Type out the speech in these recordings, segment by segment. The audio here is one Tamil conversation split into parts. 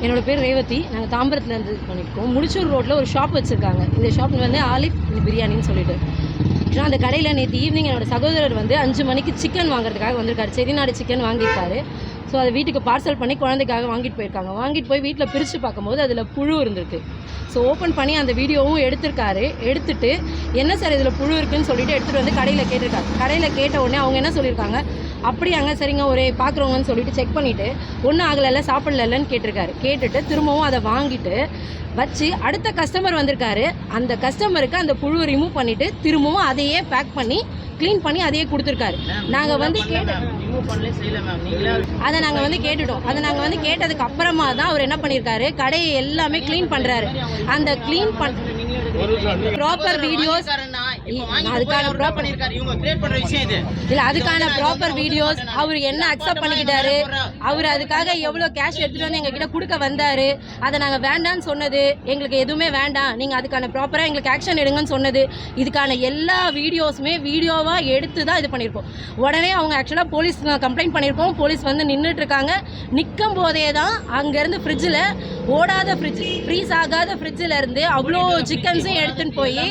என்னோடய பேர் ரேவதி. நாங்கள் தாம்பரத்துலேருந்து இது பண்ணியிருக்கோம் முடிச்சூர் ரோட்டில் ஒரு ஷாப் வச்சுருக்காங்க. இந்த ஷாப் வந்து ஆலிப் பிரியாணின்னு சொல்லிட்டு. ஆக்சுவலாக அந்த கடையில் நேற்று ஈவினிங் என்னோட சகோதரர் வந்து அஞ்சு மணிக்கு சிக்கன் வாங்குறதுக்காக வந்திருக்காரு. செட்டிநாடு சிக்கன் வாங்கியிருக்காரு. ஸோ அதை வீட்டுக்கு பார்சல் பண்ணி குழந்தைக்காக வாங்கிட்டு போயிருக்காங்க. வாங்கிட்டு போய் வீட்டில் பிரித்து பார்க்கும்போது அதில் புழு இருந்திருக்கு. ஸோ ஓப்பன் பண்ணி அந்த வீடியோவும் எடுத்திருக்காரு. எடுத்துட்டு என்ன சார் இதில் புழு இருக்குன்னு சொல்லிட்டு எடுத்துகிட்டு வந்து கடையில் கேட்டிருக்காங்க கடையில் கேட்ட உடனே அவங்க என்ன சொல்லியிருக்காங்க? அப்படியாங்க சரிங்க ஒரே பார்க்குறவங்கன்னு சொல்லிட்டு செக் பண்ணிவிட்டு ஒன்றும் ஆகலைல்ல சாப்பிடலன்னு கேட்டிருக்காரு. கேட்டுட்டு திரும்பவும் அதை வாங்கிட்டு வச்சு அடுத்த கஸ்டமர் வந்திருக்காரு. அந்த கஸ்டமருக்கு அந்த புழு ரிமூவ் பண்ணிவிட்டு திரும்பவும் அதையே பேக் பண்ணி க்ளீன் பண்ணி அதையே கொடுத்துருக்காரு. நாங்கள் வந்து கேட்டு அதை நாங்கள் வந்து கேட்டுட்டோம். அதை நாங்கள் வந்து கேட்டதுக்கு அப்புறமா தான் அவர் என்ன பண்ணியிருக்காரு? கடையை எல்லாமே க்ளீன் பண்ணுறாரு அந்த க்ளீன் பண் ப்ராப்பர் வீடியோஸ் அதுக்கான ப்ராப்பர் இல்ல அதுக்கான ப்ராப்பர் வீடியோஸ் அவர் என்ன அக்செப்ட் பண்ணிக்கிட்டாரு? அவர் அதுக்காக எவ்வளோ கேஷ் எடுத்துட்டு வந்து எங்ககிட்ட கொடுக்க வந்தாரு? அதை நாங்கள் வேண்டான்னு சொன்னது எங்களுக்கு எதுவுமே வேண்டாம். நீங்கள் அதுக்கான ப்ராப்பராக எங்களுக்கு ஆக்ஷன் எடுங்கன்னு சொன்னது. இதுக்கான எல்லா வீடியோஸுமே வீடியோவாக எடுத்து தான் இது பண்ணியிருக்கோம். உடனே அவங்க ஆக்சுவலாக போலீஸ் கம்ப்ளைண்ட் பண்ணியிருக்கோம். போலீஸ் வந்து நின்றுட்டு இருக்காங்க நிற்கும் போதே தான் அங்கேருந்து ஃப்ரிட்ஜில் ஓடாத ஃப்ரிட்ஜ் ஃப்ரீஸ் ஆகாத ஃப்ரிட்ஜில் இருந்து அவ்வளோ சிக்கன்ஸையும் எடுத்துன்னு போய்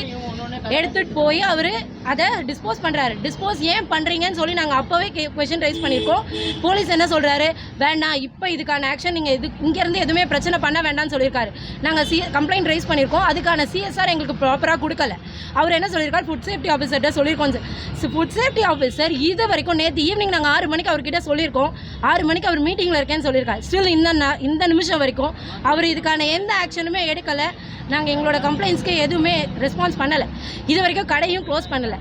எடுத்துட்டு போய் அவர் அதை டிஸ்போஸ் பண்ணுறாரு டிஸ்போஸ் ஏன் பண்ணுறீங்கன்னு சொல்லி நாங்கள் அப்போவே கே கொஷின் ரைஸ் பண்ணியிருக்கோம். போலீஸ் என்ன சொல்கிறாரு வேண்டாம் இப்போ இதுக்கான ஆக்ஷன் நீங்கள் இது இங்கேருந்து எதுவுமே பிரச்சனை பண்ண வேண்டாம்னு சொல்லியிருக்காரு. நாங்கள் சி கம்ப்ளைண்ட் ரைஸ் பண்ணியிருக்கோம். அதுக்கான சிஎஸ்ஆர் எங்களுக்கு ப்ராப்பராக கொடுக்கல. அவர் என்ன சொல்லியிருக்காரு? ஃபுட் சேஃப்டி ஆஃபீஸர்கிட்ட சொல்லியிருக்கோம் சார் ஃபுட் சேஃப்டி ஆஃபீஸர் இது வரைக்கும் நேற்று ஈவினிங் நாங்கள் ஆறு மணிக்கு அவர்கிட்ட சொல்லியிருக்கோம். ஆறு மணிக்கு அவர் மீட்டிங்கில் இருக்கேன்னு சொல்லியிருக்காரு. ஸ்டில் இந்த இந்த நிமிஷம் வரைக்கும் அவர் இதுக்கான எந்த ஆக்ஷனுமே எடுக்கலை. நாங்கள் எங்களோட கம்ப்ளைண்ட்ஸ்க்கு எதுவுமே ரெஸ்பான்ஸ் பண்ணலை. இது வரைக்கும் கடையும் க்ளோஸ் பண்ணலை.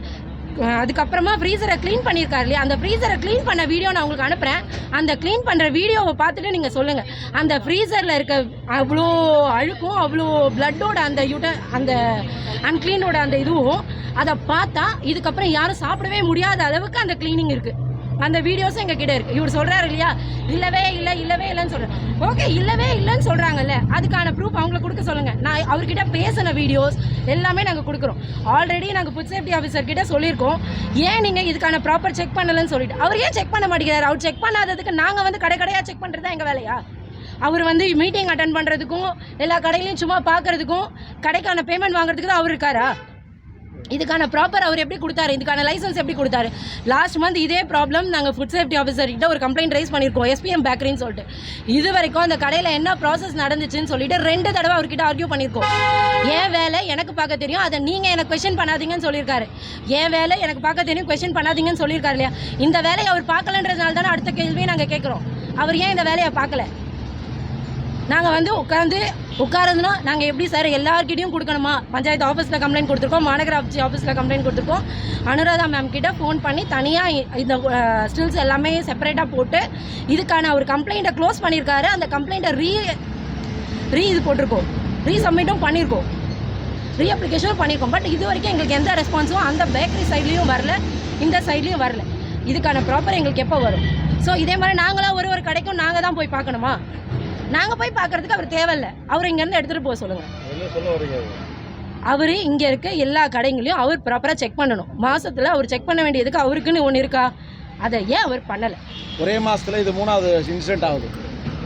அதுக்கப்புறமா ஃப்ரீசரை க்ளீன் பண்ணியிருக்காரு இல்லையா? அந்த ஃப்ரீசரை க்ளீன் பண்ண வீடியோ நான் உங்களுக்கு அனுப்புகிறேன் அந்த க்ளீன் பண்ணுற வீடியோவை பார்த்துட்டு நீங்கள் சொல்லுங்கள் அந்த ஃப்ரீசரில் இருக்க அவ்வளோ அழுக்கும் அவ்வளோ பிளட்டோட அந்த யூட்ட அந்த அன்க்ளீனோட அந்த இதுவும் அதை பார்த்தா இதுக்கப்புறம் யாரும் சாப்பிடவே முடியாத அளவுக்கு அந்த க்ளீனிங் இருக்குது அந்த வீடியோஸும் எங்கள் கிட்ட இருக்குது இவர் சொல்கிறாரு இல்லையா? இல்லவே இல்லை இல்லவே இல்லைன்னு சொல்கிறேன் ஓகே இல்லவே இல்லைன்னு சொல்கிறாங்கல்ல அதுக்கான ப்ரூஃப் அவங்களை கொடுக்க சொல்லுங்கள் நான் அவர்கிட்ட பேசின வீடியோஸ் எல்லாமே நாங்கள் கொடுக்குறோம். ஆல்ரெடி நாங்கள் ஃபுட் சேஃப்டி ஆஃபீஸர் கிட்ட சொல்லியிருக்கோம். ஏன் நீங்கள் இதுக்கான ப்ராப்பர் செக் பண்ணலன்னு சொல்லிட்டு. அவர் ஏன் செக் பண்ண மாட்டேங்கிறார்? அவர் செக் பண்ணாததுக்கு நாங்கள் வந்து கடை கடையாக செக் பண்ணுறது எங்கள் வேலையா? அவர் வந்து மீட்டிங் அட்டன் பண்ணுறதுக்கும் எல்லா கடையிலையும் சும்மா பார்க்கறதுக்கும் கடைக்கான பேமெண்ட் வாங்குறதுக்கு தான் அவர் இருக்காரா? இதுக்கான ப்ராப்பர் அவர் எப்படி கொடுத்தாரு? இதுக்கான லைசன்ஸ் எப்படி கொடுத்தாரு? லாஸ்ட் மந்த் இதே ப்ராப்ளம் நாங்கள் ஃபுட் சேஃப்டி ஆஃபீஸர் கிட்ட ஒரு கம்ப்ளைண்ட் ரைஸ் பண்ணியிருக்கோம். எஸ்பிஎம் பேக்கரின்னு சொல்லிட்டு. இது வரைக்கும் அந்த கடையில் என்ன ப்ராசஸ் நடந்துச்சுன்னு சொல்லிட்டு ரெண்டு தடவை அவர்கிட்ட ஆர்கியூ பண்ணியிருக்கோம். என் வேலை எனக்கு பார்க்க தெரியும். அதை நீங்கள் எனக்கு கொஷின் பண்ணாதீங்கன்னு சொல்லியிருக்காரு. என் வேலை எனக்கு பார்க்க தெரியும். கொஷின் பண்ணாதீங்கன்னு சொல்லியிருக்காரு இல்லையா? இந்த வேலையை அவர் பார்க்கலன்றதுனால தானே அடுத்த கேள்வியை நாங்கள் கேட்குறோம். அவர் ஏன் இந்த வேலையை பார்க்கல? நாங்கள் வந்து உட்காந்து உட்காருந்தோம் நாங்கள் எப்படி சார் எல்லார்கிட்டையும் கொடுக்கணுமா? பஞ்சாயத்து ஆஃபீஸில் கம்ப்ளைண்ட் கொடுத்துருக்கோம் மாநகராட்சி ஆஃபீஸில் கம்ப்ளைண்ட் கொடுத்துருக்கோம். அனுராதா மேம் கிட்ட ஃபோன் பண்ணி தனியாக இந்த ஸ்டில்ஸ் எல்லாமே செப்பரேட்டாக போட்டு இதுக்கான ஒரு கம்ப்ளைண்ட்டை க்ளோஸ் பண்ணியிருக்காரு அந்த கம்ப்ளைண்ட்டை ரீ ரீ இது போட்டிருக்கோம். ரீ சப்மிட்டும் பண்ணியிருக்கோம் ரீ அப்ளிகேஷனும் பண்ணியிருக்கோம் பட் இது வரைக்கும் எங்களுக்கு எந்த ரெஸ்பான்ஸும் அந்த பேக்கரி சைட்லேயும் வரல. இந்த சைட்லேயும் வரல. இதுக்கான ப்ராப்பர் எங்களுக்கு எப்போ வரும்? ஸோ இதே மாதிரி நாங்களாம் ஒரு ஒரு கடைக்கும் நாங்கள் தான் போய் பார்க்கணுமா? நாங்கள் போய் பார்க்கறதுக்கு அவர் தேவையில்ல. அவர் இங்கேருந்து எடுத்துகிட்டு போக சொல்லுங்கள் என்ன சொல்ல வரீங்க அவர்? இங்கே இருக்க எல்லா கடைங்களையும் அவர் ப்ராப்பராக செக் பண்ணணும். மாசத்துல அவர் செக் பண்ண வேண்டியதுக்கு அவருக்குன்னு ஒன்று இருக்கா? அதை ஏன் அவர் பண்ணலை? ஒரே மாசத்துல இது மூணாவது இன்சிடென்ட் ஆகுது.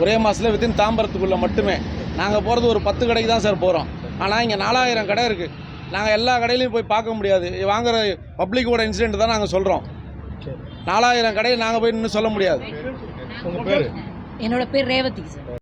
ஒரே மாசத்துல வித்தின் தாம்பரத்துக்குள்ள மட்டுமே. நாங்கள் போகிறது ஒரு பத்து கடைக்கு தான் சார் போகிறோம் ஆனால் இங்கே நாலாயிரம் கடை இருக்குது நாங்கள் எல்லா கடையிலையும் போய் பார்க்க முடியாது. வாங்குற பப்ளிக்கோட இன்சிடென்ட் தான் நாங்கள் சொல்கிறோம் நாலாயிரம் கடையை நாங்கள் போய் இன்னும் சொல்ல முடியாது. உங்கள் பேர்? என்னோட பேர் ரேவதி சார்